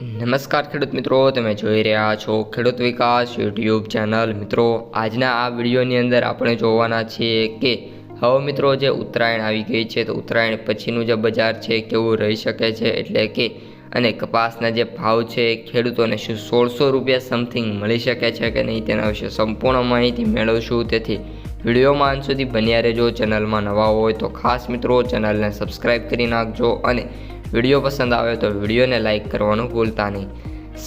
નમસ્કાર ખેડૂત મિત્રો, તમે જોઈ રહ્યા છો ખેડૂત વિકાસ યુટ્યુબ ચેનલ. મિત્રો, આજના આ વિડીયોની અંદર આપણે જોવાના છીએ કે, હવે મિત્રો જે ઉત્તરાયણ આવી ગઈ છે, તો ઉત્તરાયણ પછીનું જે બજાર છે, કેવું રહી શકે છે? એટલે કે, અને કપાસના જે ભાવ છે, ખેડૂતોને શું સોળસો રૂપિયા સમથિંગ મળી શકે છે કે નહીં, તેના વિશે સંપૂર્ણ માહિતી મેળવશું. તેથી, વિડીયોમાં અંત સુધી બન્યા રહેજો. ચેનલમાં નવા હોય તો ખાસ મિત્રો, ચેનલને સબસ્ક્રાઈબ કરી નાખજો અને વીડિયો પસંદ આવે તો વિડીયોને લાઇક કરવાનું ભૂલતા નહીં.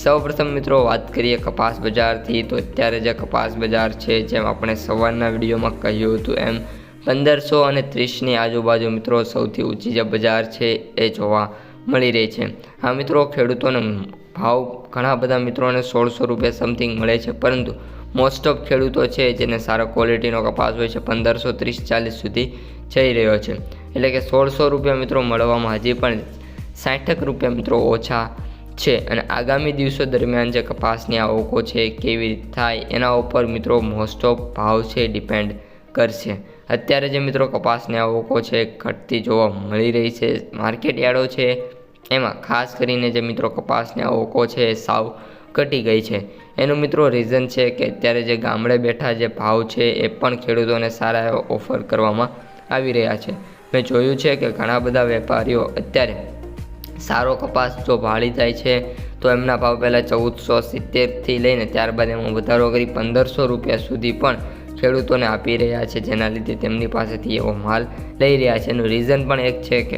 સૌપ્રથમ મિત્રો, વાત કરીએ કપાસ બજારથી. તો અત્યારે જે કપાસ બજાર છે, જેમ આપણે સવારના વિડીયોમાં કહ્યું હતું એમ, પંદરસો અને ત્રીસની આજુબાજુ મિત્રો સૌથી ઊંચી જે બજાર છે, એ જોવા મળી રહી છે. આ મિત્રો, ખેડૂતોને ભાવ ઘણા બધા મિત્રોને સોળસો રૂપિયા સમથિંગ મળે છે, પરંતુ મોસ્ટ ઓફ ખેડૂતો છે, જેને સારા ક્વોલિટીનો કપાસ હોય છે, પંદરસો ત્રીસ ચાલીસ સુધી જઈ રહ્યો છે. એટલે કે સોળસો રૂપિયા મિત્રો મળવામાં હજી પણ સાઠક રૂપિયા મિત્રો ઓછા છે. અને આગામી દિવસો દરમિયાન જે કપાસની આવકો છે કેવી રીતે થાય એના ઉપર મિત્રો મોસ્ટ ઓફ ભાવ છે ડિપેન્ડ કરશે. અત્યારે જે મિત્રો કપાસની આવકો છે ઘટતી જોવા મળી રહી છે. માર્કેટ યાર્ડો છે એમાં ખાસ કરીને જે મિત્રો કપાસની આવકો છે સાવ ઘટી ગઈ છે. એનું મિત્રો રીઝન છે કે અત્યારે જે ગામડે બેઠા જે ભાવ છે એ પણ ખેડૂતોને સારા એવા ઓફર કરવામાં આવી રહ્યા છે. મેં જોયું છે કે ઘણા બધા વેપારીઓ અત્યારે સારો કપાસ જો ભાળી જાય છે, તો એમના ભાવ પહેલાં ચૌદસો સિત્તેરથી લઈને ત્યારબાદ એમાં વધારો કરી પંદરસો રૂપિયા સુધી પણ ખેડૂતોને આપી રહ્યા છે, જેના લીધે તેમની પાસેથી એવો માલ લઈ રહ્યા છે. એનું રીઝન પણ એક છે કે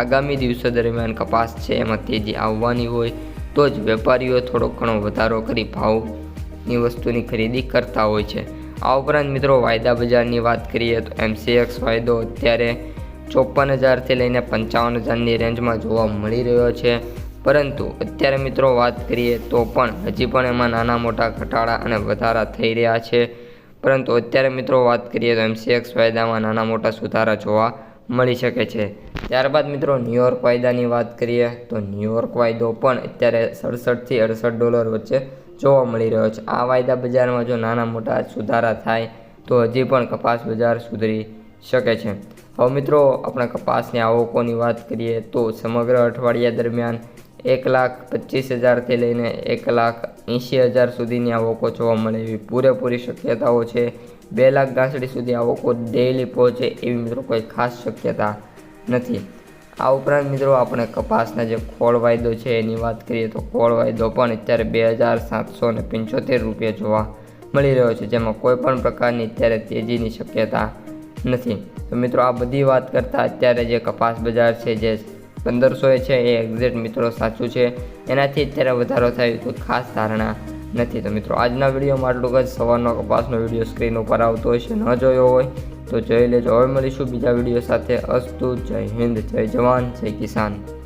આગામી દિવસો દરમિયાન કપાસ છે, એમાં તેજી આવવાની હોય તો જ વેપારીઓ થોડો ઘણો વધારો કરી ભાવની વસ્તુની ખરીદી કરતા હોય છે. આ ઉપરાંત મિત્રો વાયદા બજારની વાત કરીએ તો એમસીએક્સ વાયદો અત્યારે ચોપન હજારથી લઈને પંચાવન હજારની રેન્જમાં જોવા મળી રહ્યો છે. પરંતુ અત્યારે મિત્રો વાત કરીએ તો પણ હજી પણ એમાં નાના મોટા ઘટાડા અને વધારા થઈ રહ્યા છે. પરંતુ અત્યારે મિત્રો વાત કરીએ તો એમસીએક્સ વાયદામાં નાના મોટા સુધારા જોવા મળી શકે છે. ત્યારબાદ મિત્રો ન્યુયોર્ક વાયદાની વાત કરીએ તો ન્યુયોર્ક વાયદો પણ અત્યારે સડસઠથી અડસઠ ડોલર વચ્ચે જોવા મળી રહ્યો છે. આ વાયદા બજારમાં જો નાના મોટા સુધારા થાય તો હજી પણ કપાસ બજાર સુધરી શકે છે. હવે મિત્રો, આપણે કપાસની આવકોની વાત કરીએ તો સમગ્ર અઠવાડિયા દરમિયાન એક લાખ પચીસ હજારથી લઈને એક લાખ એંશી હજાર સુધીની આવકો જોવા મળે એવી પૂરેપૂરી શક્યતાઓ છે. બે લાખ ગાંસડી સુધી આવકો ડેઇલી પહોંચે એવી મિત્રો કોઈ ખાસ શક્યતા નથી. આ ઉપરાંત મિત્રો, આપણે કપાસના જે ખોળ વાયદો છે એની વાત કરીએ તો ખોળ વાયદો પણ અત્યારે બે હજાર સાતસો ને પંચોતેર રૂપિયા જોવા મળી રહ્યો છે, જેમાં કોઈ પણ પ્રકારની અત્યારે તેજીની શક્યતા નથી. તો મિત્રો આ બધી વાત કરતાં અત્યારે જે કપાસ બજાર છે, જે પંદરસોએ છે, એ એક્ઝેક્ટ મિત્રો સાચું છે. એનાથી અત્યારે વધારો થાય તો ખાસ ધારણા નથી. તો મિત્રો આજના વિડીયોમાં આટલું જ. સવારનો કપાસનો વીડિયો સ્ક્રીન ઉપર આવતો હોય છે, ન જોયો હોય તો જોઈ લેજો. હવે મળીશું બીજા વીડિયો સાથે. અસ્તુ, જય હિન્દ, જય જવાન, જય કિસાન.